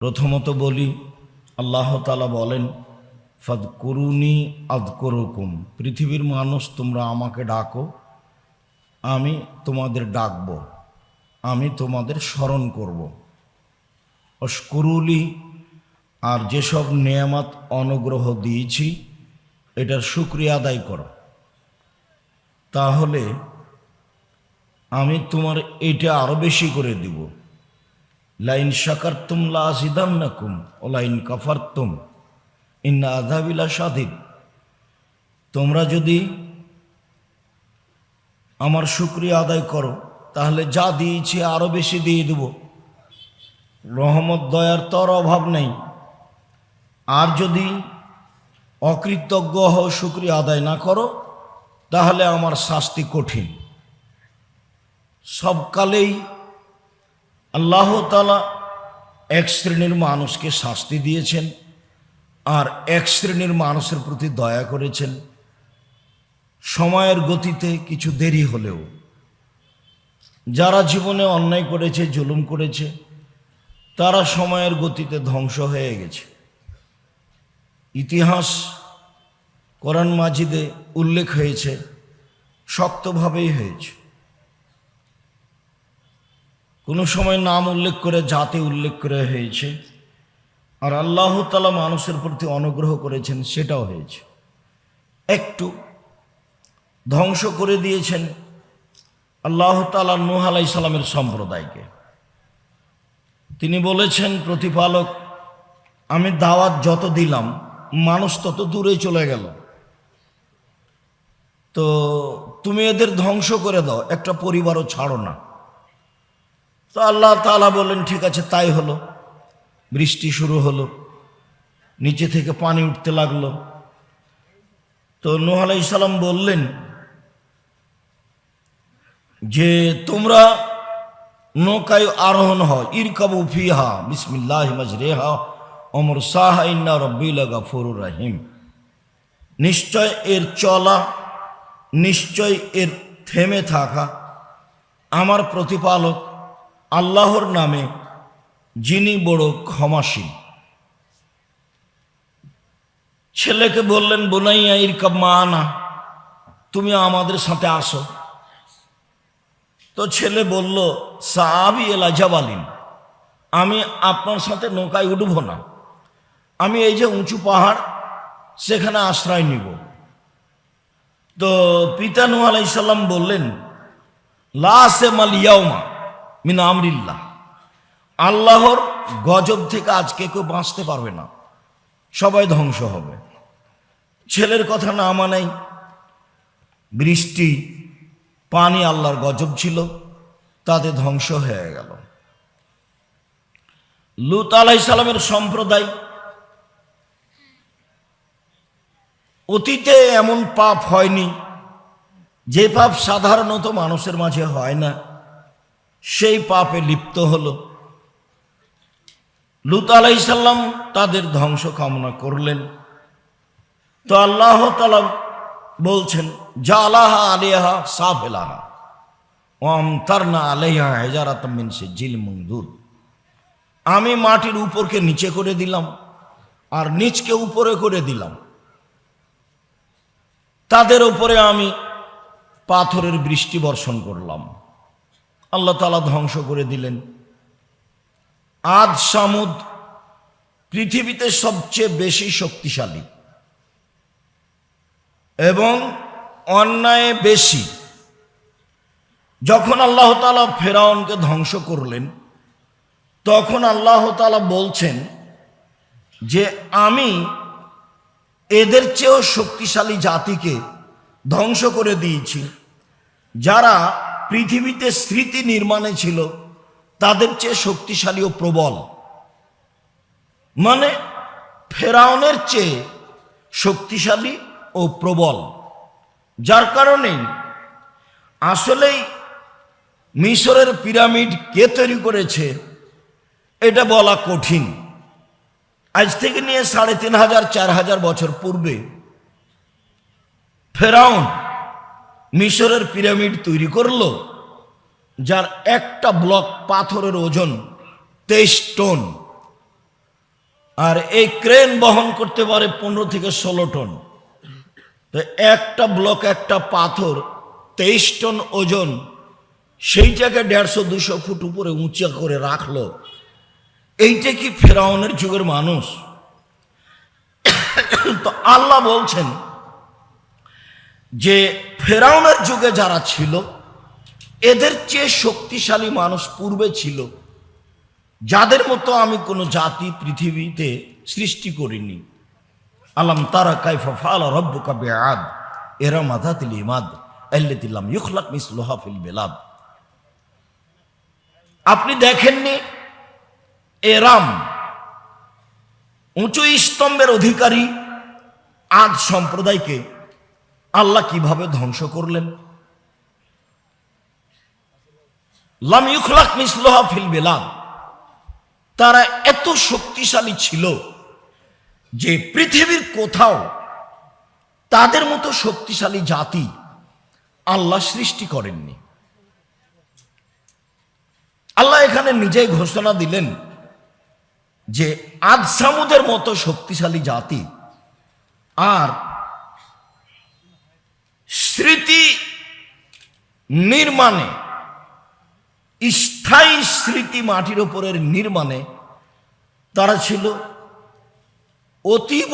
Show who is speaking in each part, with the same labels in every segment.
Speaker 1: প্রথমত বলি, আল্লাহ তালা বলেন ফদ করুনি আদ করুকুম পৃথিবীর মানুষ, তোমরা আমাকে ডাকো, আমি তোমাদের ডাকব, আমি তোমাদের স্মরণ করব। অস্করুলি আর যেসব নিয়ামত অনুগ্রহ দিয়েছি, এটার শুক্রিয়া আদায় করো। তাহলে আমি তোমার এটা আরও বেশি করে দিব। লাইন শাকারতুম লা আজিদান্নাকুম ও লাইন কাফারতুম, ইন্না আযাবিলা সাদিদ তোমরা যদি আমার শুক্রিয়া আদায় করো, তাহলে যা দিয়েছি আরও বেশি দিয়ে দেব। রহমত, দয়ার তর অভাব নেই। আর যদি অকৃতজ্ঞ হও, শুক্রিয়া আদায় না করো, তাহলে আমার শাস্তি কঠিন। সবকালেই আল্লাহ তালা এক শ্রেণির মানুষকে শাস্তি দিয়েছেন আর এক শ্রেণির মানুষের প্রতি দয়া করেছেন। সময়ের গতিতে কিছু দেরি হলেও যারা জীবনে অন্যায় করেছে, জুলুম করেছে, তারা সময়ের গতিতে ধ্বংস হয়ে গেছে। ইতিহাস কোরআন মাজিদে উল্লেখ হয়েছে, শক্তভাবেই হয়েছে। কোনো সময় নাম উল্লেখ করে, জাতি উল্লেখ করে হয়েছে। আর আল্লাহ তালা মানুষের প্রতি অনুগ্রহ করেছেন, সেটাও হয়েছে। একটু ধ্বংস করে দিয়েছেন আল্লাহ তালা নুহ আলাই সালামের সম্প্রদায়কে। তিনি বলেছেন, প্রতিপালক, আমি দাওয়াত যত দিলাম, মানুষ তত দূরে চলে গেল। তো তুমি এদের ধ্বংস করে দাও, একটা পরিবারও ছাড়ো না। তো আল্লাহ তালা বললেন, ঠিক আছে, তাই হলো। বৃষ্টি শুরু হলো, নিচে থেকে পানি উঠতে লাগল। তো নুহ আলাই সালাম বললেন, যে তোমরা নৌকায় আরোহণ হয় ইরকাবু ফিহা, বিসমিল্লাহ মাজরেহা অমর সাহা, ইন্না রব্বিল গাফুরুর রাহিম। নিশ্চয় এর চলা, নিশ্চয় এর থেমে থাকা আমার প্রতিপালক আল্লাহর নামে যিনি বড় ক্ষমাসীন ছেলেকে বললেন, বোনাইয়া ইরকাব মা আনা তুমি আমাদের সাথে আসো। তো ছেলে বলল, সাহাবি এলাজাবালিন আমি আপনার সাথে নৌকায় উঠব না। আমি এই যে উঁচু পাহাড়, সেখানে আশ্রয় নিব। তো পিতা নু আলাইসাল্লাম বললেন লাসে মালিয়াউমা মিন আমরিল্লাহ। আল্লাহর গজব থেকে আজকে কেউ বাঁচতে পারবে না। সবাই ধ্বংস হবে। ছেলের কথা না মানাই বৃষ্টি, পানি আল্লাহর গজব ছিল, তাতে ধ্বংস হয়ে গেল। লুত আলাই সালামের সম্প্রদায় অতীতে এমন পাপ হয়নি, যে পাপ সাধারণত মানুষের মাঝে হয় না। সেই পাপে লিপ্ত হল। লুত আলাইসাল্লাম তাদের ধ্বংস কামনা করলেন। তো আল্লাহ তালা বলছেন যা আলাহা আলিয়াহা সাফ এলাহা ওম তারনা আলাইহা হেজারাত মিন সে জিল মংদুদ আমি মাটির উপরকে নিচে করে দিলাম আর নিচকে উপরে করে দিলাম। তাদের উপরে আমি পাথরের বৃষ্টি বর্ষণ করলাম। আল্লাহ তালা ধ্বংস করে দিলেন। আদ সামুদ পৃথিবীতে সবচেয়ে বেশি শক্তিশালী এবং অন্যায় বেশি। যখন আল্লাহ তালা ফেরাউনকে ধ্বংস করলেন, তখন আল্লাহ তালা বলছেন যে, আমি এদের চেয়েও শক্তিশালী জাতিকে ধ্বংস করে দিয়েছি, যারা পৃথিবীতে স্মৃতি নির্মাণে ছিল, তাদের চেয়ে শক্তিশালী ও প্রবল। মানে ফেরাউনের চেয়ে শক্তিশালী ও প্রবল। যার কারণে আসলেই মিশরের পিরামিড কে তৈরি করেছে, এটা বলা কঠিন। আজ থেকে নিয়ে সাড়ে তিন হাজার, চার হাজার বছর পূর্বে ফেরাউন মিশরের পিরামিড তৈরি করল, যার একটা ব্লক পাথরের ওজন তেইশ টন। আর এই ক্রেন বহন করতে পারে পনেরো থেকে ষোলো টন। তো একটা ব্লক, একটা পাথর, তেইশ টন ওজন, সেইটাকে দেড়শো দুশো ফুট উপরে উঁচা করে রাখল। এইটা কি ফেরাউনের যুগের মানুষ? তো আল্লাহ বলছেন যে ফেরাউনের যুগে যারা ছিল, এদের চেয়ে শক্তিশালী মানুষ পূর্বে ছিল, যাদের মতো আমি কোনো জাতি পৃথিবীতে সৃষ্টি করিনি। আলাম তারা কাইফা ফালা রব্বুকা বেআদ, এরা মাদাতিল ইমাদ আল্লাতিল্লাম ইখলাক মিস লোহাফিল বেলাদ। আপনি দেখেননি, এরাম উঁচু স্তম্ভের অধিকারী আদ সম্প্রদায়কে আল্লাহ কীভাবে ধ্বংস করলেন? লাম ইখলাক মিসলুহা তারা এত শক্তিশালী ছিল যে পৃথিবীর কোথাও তাদের মতো শক্তিশালী জাতি আল্লাহ সৃষ্টি করেননি। আল্লাহ এখানে নিজেই ঘোষণা দিলেন যে আদ সামুদের মতো শক্তিশালী জাতি আর স্মৃতি নির্মাণে, স্থায়ী স্মৃতি মাটির ওপরের নির্মাণে তারা ছিল অতীব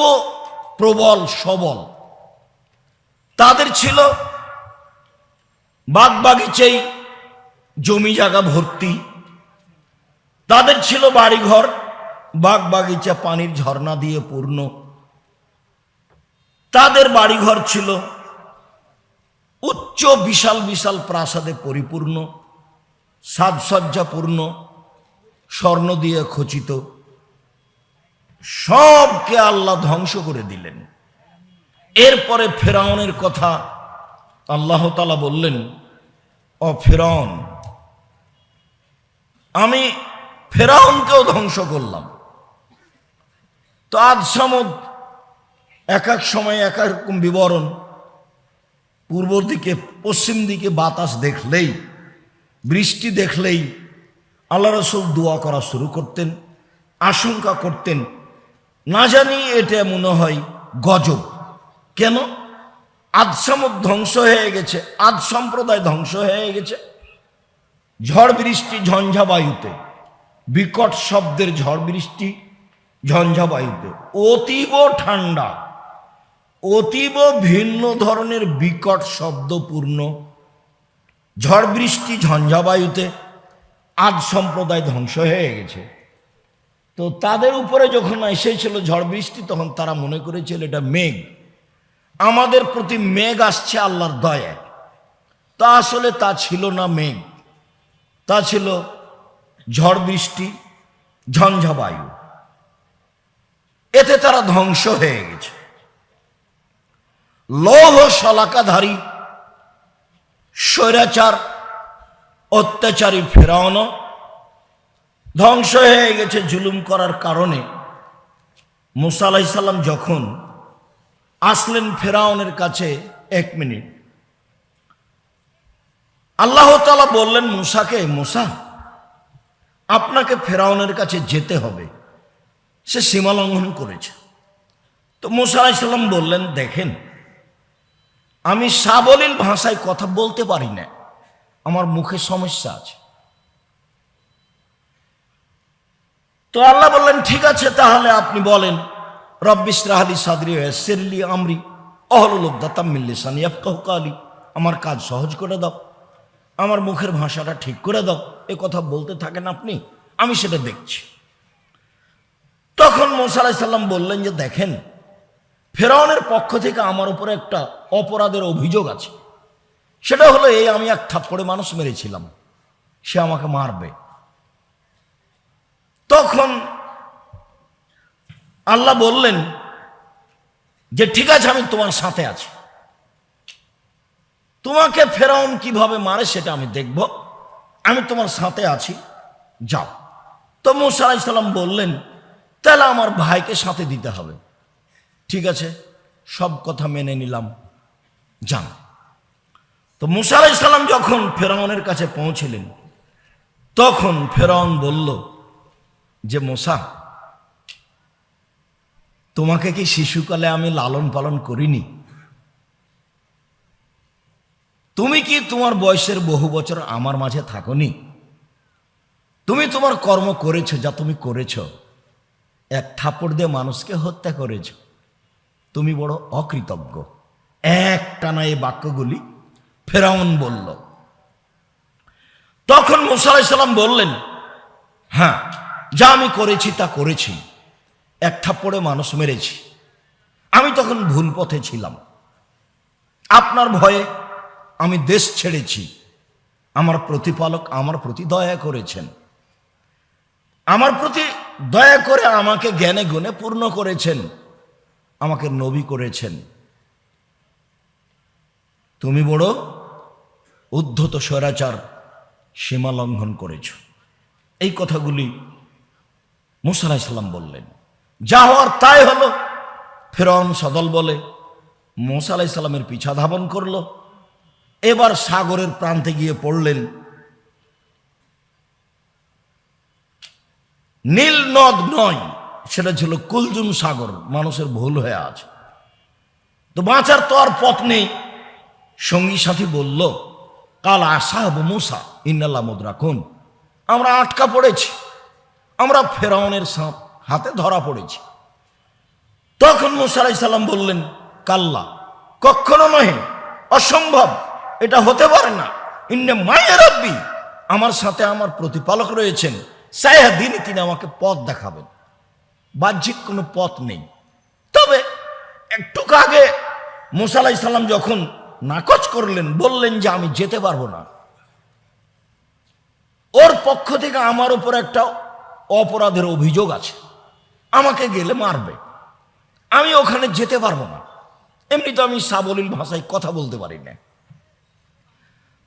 Speaker 1: প্রবল সবল। তাদের ছিল বাগ বাগিচেই জমি জায়গা ভর্তি। তাদের ছিল বাড়িঘর বাগ বাগিচা পানির ঝর্ণা দিয়ে পূর্ণ। তাদের বাড়িঘর ছিল উচ্চ বিশাল বিশাল প্রাসাদে পরিপূর্ণ, সাজসজ্জাপূর্ণ, স্বর্ণ দিয়ে খচিত। সবকে আল্লাহ ধ্বংস করে দিলেন। এরপরে ফেরাউনের কথা আল্লাহ তালা বললেন, ও ফেরাউন, আমি ফেরাউনকেও ধ্বংস করলাম। তো আজ সমদ এক এক সময় এক এক রকম বিবরণ পূর্ব দিকে, পশ্চিম দিকে বাতাস দেখলেই, বৃষ্টি দেখলেই আল্লাহ রসুল দোয়া করা শুরু করতেন, আশঙ্কা করতেন, না জানি এটা মনে হয় গজব। কেন? আদ সামক ধ্বংস হয়ে গেছে, আদ সম্প্রদায় ধ্বংস হয়ে গেছে। ঝড় বৃষ্টি ঝঞ্ঝা বায়ুতে বিকট শব্দের ঝড় বৃষ্টি ঝঞ্ঝা বায়ুতে অতীব ঠান্ডা। অতীব ভিন্ন ধরনের বিকট শব্দপূর্ণ, ঝড় বৃষ্টি, ঝঞ্ঝাবায়ুতে আজ সম্প্রদায় ধ্বংস হয়ে গেছে। তো তাদের উপরে যখন এসেছিল ঝড় বৃষ্টি, তখন তারা মনে করেছিল, এটা মেঘ। আমাদের প্রতি মেঘ আসছে আল্লাহর দয়ায়। তা আসলে তা ছিল না মেঘ। তা ছিল ঝড় বৃষ্টি, ঝঞ্ঝাবায়ু। এতে তারা ধ্বংস হয়ে গেছে। লৌহ শলাকাধারী, স্বৈরাচার, অত্যাচারী ফেরাওনো ধ্বংস হয়ে গেছে জুলুম করার কারণে। মুসা আলাইসাল্লাম যখন আসলেন ফেরাউনের কাছে এক মিনিট, আল্লাহ তালা বললেন, মুসাকে, মুসা, আপনাকে ফেরাউনের কাছে যেতে হবে। সে সীমা লঙ্ঘন করেছে। তো মুসা আলাইসাল্লাম বললেন, দেখেন আমি সাবলীল ভাষায় কথা বলতে পারি না। আমার মুখে সমস্যা আছে। তো আল্লাহ বললেন, ঠিক আছে, তাহলে আপনি বলেন রব্বিস রাহালি সাদরি সেরলি আমরি অহলুদ্দাতাম মিল্লিসান ইয়াফকাহকালি আমার কাজ সহজ করে দাও, আমার মুখের ভাষাটা ঠিক করে দাও, এ কথা বলতে থাকেন আপনি, আমি সেটা দেখছি। তখন মোসা আলাইসাল্লাম বললেন যে, দেখেন ফেরাউনের পক্ষ থেকে আমার উপরে একটা অপরাধের অভিযোগ আছে। সেটা হলো, এই আমি এক থাপ্পড়ে মানুষ মেরেছিলাম। সে আমাকে মারবে। তখন আল্লাহ বললেন যে, ঠিক আছে, আমি তোমার সাথে আছি। তোমাকে ফেরাউন কীভাবে মারে সেটা আমি দেখব। আমি তোমার সাথে আছি। যাও। তো মুসা আলাইসাল্লাম বললেন, তাহলে আমার ভাইকে সাথে দিতে হবে। ঠিক আছে, সব কথা মেনে নিলাম, যান। তো মুসা আলাইসাল্লাম যখন ফেরাউনের কাছে পৌঁছলেন, তখন ফেরাউন বলল, যে মোসা, তোমাকে কি শিশুকালে আমি লালন পালন করিনি? তুমি কি তোমার বয়সের বহু বছর আমার মাঝে থাকনি? তুমি তোমার কর্ম করেছ যা তুমি করেছ। এক থাপড় দিয়ে মানুষকে হত্যা করেছ। তুমি বড় অকৃতজ্ঞ। এক টানা এই বাক্যগুলি ফেরাউন বলল। তখন মুসালাই সাল্লাম বললেন হ্যাঁ যা আমি করেছি তা করেছি। এক থাপ্পড়ে মানুষ মেরেছি। আমি তখন ভুল পথে ছিলাম। আপনার ভয়ে আমি দেশ ছেড়েছি। আমার প্রতিপালক আমার প্রতি দয়া করেছেন। আমার প্রতি দয়া করে আমাকে জ্ঞানে গুণে পূর্ণ করেছেন। আমাকে নবী করেছেন। তুমি বড় উদ্ধত স্বৈরাচার সীমা লঙ্ঘন করেছ। এই কথাগুলি মুসালাই সাল্লাম বললেন। যা হওয়ার তাই হলো। ফেরন সদল বলে, মোসা আলাই সাল্লামের পিছা ধাবন করল। এবার সাগরের প্রান্তে গিয়ে পড়লেন। নীল নদ নয় সেটা ছিল কুলজুম সাগর, মানুষের ভুল হয়ে আছে। তো বাঁচার তো আর পথ নেই। সঙ্গী সাথী বলল, কাল আসাব মুসা ইন্নাল্লা মুদ্রাকুন। আমরা আটকা পড়েছি। আমরা ফেরাউনের সাপ হাতে ধরা পড়েছি। তখন মুসা আলাই সাল্লাম বললেন, কাল্লা কখনো নহে, অসম্ভব, এটা হতে পারে না। ইন্নে মায়ের রব্বি, আমার সাথে আমার প্রতিপালক রয়েছেন। সায়া দিনই তিনি আমাকে পথ দেখাবেন। বাহ্যিক কোনো পথ নেই। তবে একটু আগে মুসা আলাই সাল্লাম যখন নাকচ করলেন, বললেন যে আমি যেতে পারব না। ওর পক্ষ থেকে আমার উপর একটা অপরাধের অভিযোগ আছে। আমাকে গেলে মারবে। আমি ওখানে যেতে পারব না। এমনি তো আমি সাবলীল ভাষায় কথা বলতে পারি না।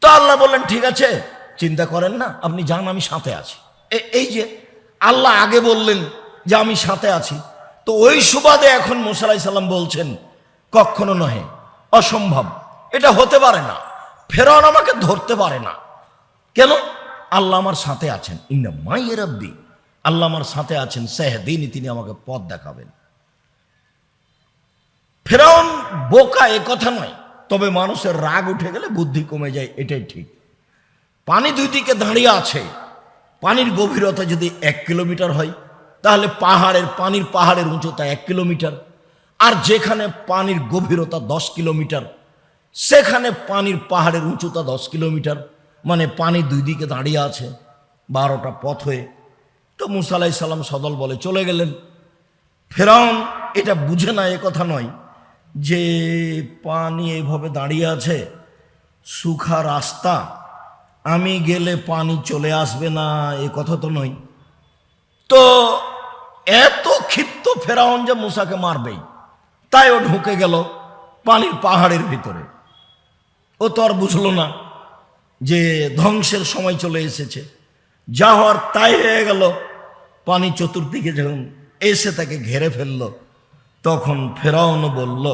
Speaker 1: তো আল্লাহ বললেন, ঠিক আছে, চিন্তা করেন না, আপনি যান, আমি সাথে আছি। এই যে আল্লাহ আগে বললেন যে আমি সাথে আছি। তো ওই সুবাদে এখন মোসালাই সাল্লাম বলছেন, কখনো নহে, অসম্ভব। এটা হতে পারে না। ফেরান আমাকে ধরতে পারে না। কেন? আল্লাহ আমার সাথে আছেন। ইন্না মাইয়ের রব্বি। আল্লাহ আমার সাথে আছেন, সেহদিনই তিনি আমাকে পথ দেখাবেন। ফেরাউন বোকা এ কথা নয়, তবে মানুষের রাগ উঠে গেলে বুদ্ধি কমে যায়, এটাই ঠিক। পানি দুই দিকে দাঁড়িয়ে আছে। পানির গভীরতা যদি এক কিলোমিটার হয় তাহলে পাহাড়ের পানির পাহাড়ের উঁচুতা এক কিলোমিটার। আর যেখানে পানির গভীরতা দশ কিলোমিটার, সেখানে পানির পাহাড়ের উঁচুতা দশ কিলোমিটার। মানে পানি দুই দিকে দাঁড়িয়ে আছে, বারোটা পথ হয়ে। তো মুসা আলাহি সাল্লাম সদল বলে, চলে গেলেন। ফেরাউন এটা বুঝে না, এ কথা নয় যে পানি এভাবে দাঁড়িয়ে আছে, সুখা রাস্তা। আমি গেলে পানি চলে আসবে না, এ কথা তো নয়। তো এত ক্ষিপ্ত ফেরাউন যে মুসাকে মারবেই। তাই ও ঢুকে গেল পানির পাহাড়ের ভিতরে। ও তো আর বুঝলো না যে ধ্বংসের সময় চলে এসেছে। যা হওয়ার তাই হয়ে গেল, পানি চতুর্দিকে যখন এসে তাকে ঘেরে ফেলল, তখন ফেরাউন বলল,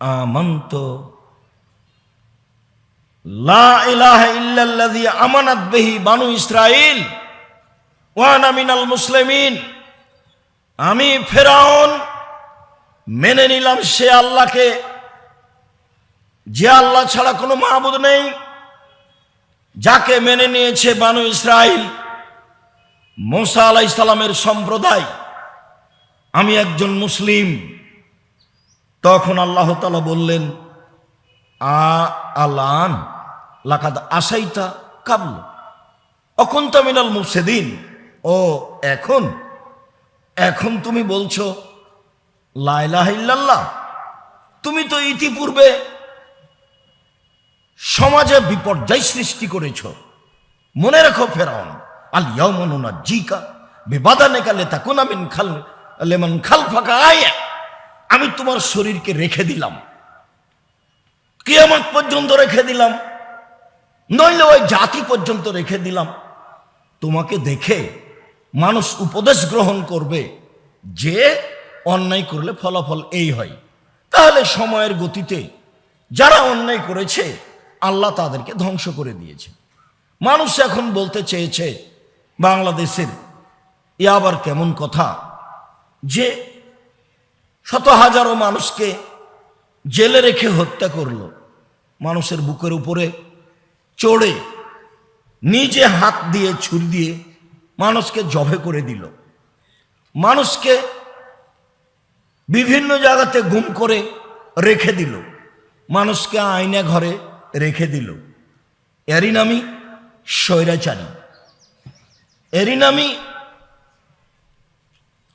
Speaker 1: আমন্ত লা ইলাহা ইল্লাল্লাযী আমানাত বিহি বানু ইসরাইল ওয়া আনা মিনাল মুসলিমিন। আমি ফেরাউন মেনে নিলাম সে আল্লাহকে। যে আল্লাহ ছাড়া কোনো মাহবুদ নেই। যাকে মেনে নিয়েছে বানু ইসরাইল, মোসা আলাহ ইসলামের সম্প্রদায়। আমি একজন মুসলিম। তখন আল্লাহ তালা বললেন, আ আলান, লাকাদ আসাইতা কাবল, অকুন্তা মিনাল মুফসেদিন। ও, এখন? এখন তুমি বলছো লাইলাহিল্লাহ তুমি তো ইতিপূর্বে সমাজে বিপর্যয় সৃষ্টি করেছ। মনে রেখো ফেরাউন, আল ইয়ামনুনা জিকা বিবাদানে কালে তাকুন আমিন খাল, লেমন খাল ফাঁকা আয়া। আমি তোমার শরীরকে রেখে দিলাম। কিয়ামত পর্যন্ত রেখে দিলাম। নইলে ওই জাতি পর্যন্ত রেখে দিলাম। তোমাকে দেখে মানুষ উপদেশ গ্রহণ করবে যে অন্যায় করলে ফলাফল এই হয়। তাহলে সময়ের গতিতে যারা অন্যায় করেছে, আল্লাহ তাদেরকে ধ্বংস করে দিয়েছে। মানুষ এখন বলতে চেয়েছে, বাংলাদেশের এ আবার কেমন কথা? যে শত হাজারো মানুষকে জেলে রেখে হত্যা করল। মানুষের বুকের উপরে চড়ে নিজে হাত দিয়ে ছুরি দিয়ে মানুষকে জবে করে দিল। মানুষকে বিভিন্ন জায়গাতে গুম করে রেখে দিল। মানুষকে আয়না ঘরে রেখে দিল। এরই নামই স্বৈরাচারী। এরই নামই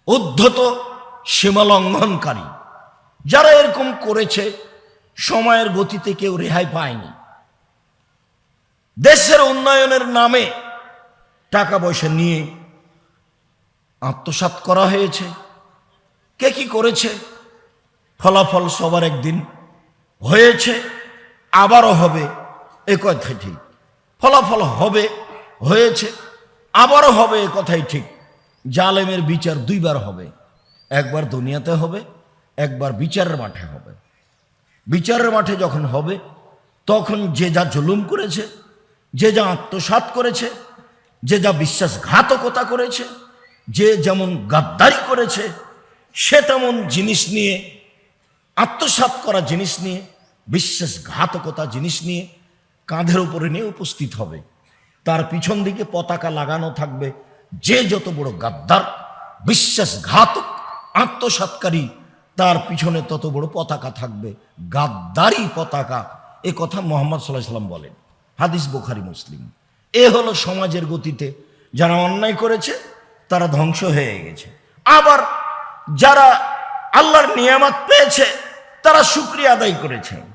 Speaker 1: উদ্ধত সীমা লঙ্ঘনকারী যারা এরকম করেছে, সময়ের গতিতে কেউ রেহাই পায়নি। দেশের উন্নয়নের নামে টাকা পয়সা নিয়ে আত্মসাৎ করা হয়েছে। কে কি করেছে? ফলাফল সবার একদিন হয়েছে, আবারও হবে এ কথাই ঠিক। ফলাফল হবে, হয়েছে, আবারও হবে এ কথাই ঠিক। জালেমের বিচার দুইবার হবে। একবার দুনিয়াতে হবে, একবার বিচারের মাঠে হবে। বিচারের মাঠে যখন হবে, তখন যে যা জুলুম করেছে, যে যা আত্মসাৎ করেছে যে যা বিশ্বাসঘাতকতা করেছে, যে যেমন গাদ্দারি করেছে, সে তেমন জিনিস নিয়ে, আত্মসাৎ করা জিনিস নিয়ে, বিশ্বাসঘাতকতা জিনিস নিয়ে কাঁধের উপরে নিয়ে উপস্থিত হবে। তার পিছন দিকে পতাকা লাগানো থাকবে। যে যত বড় গাদ্দার, বিশ্বাসঘাতক, আত্মসাৎকারী, তার পিছনে তত বড় পতাকা থাকবে। গাদ্দারি পতাকা, এ কথা মোহাম্মদ সাল্লাহ সাল্লাম বলেন। হাদিস বোখারি, মুসলিম। এ হলো সমাজের গতিতে। যারা অন্যায় করেছে, তারা ধ্বংস হয়ে গেছে। আবার যারা আল্লাহর নিয়ামত পেয়েছে, তারা শুক্রিয়া আদায় করেছে।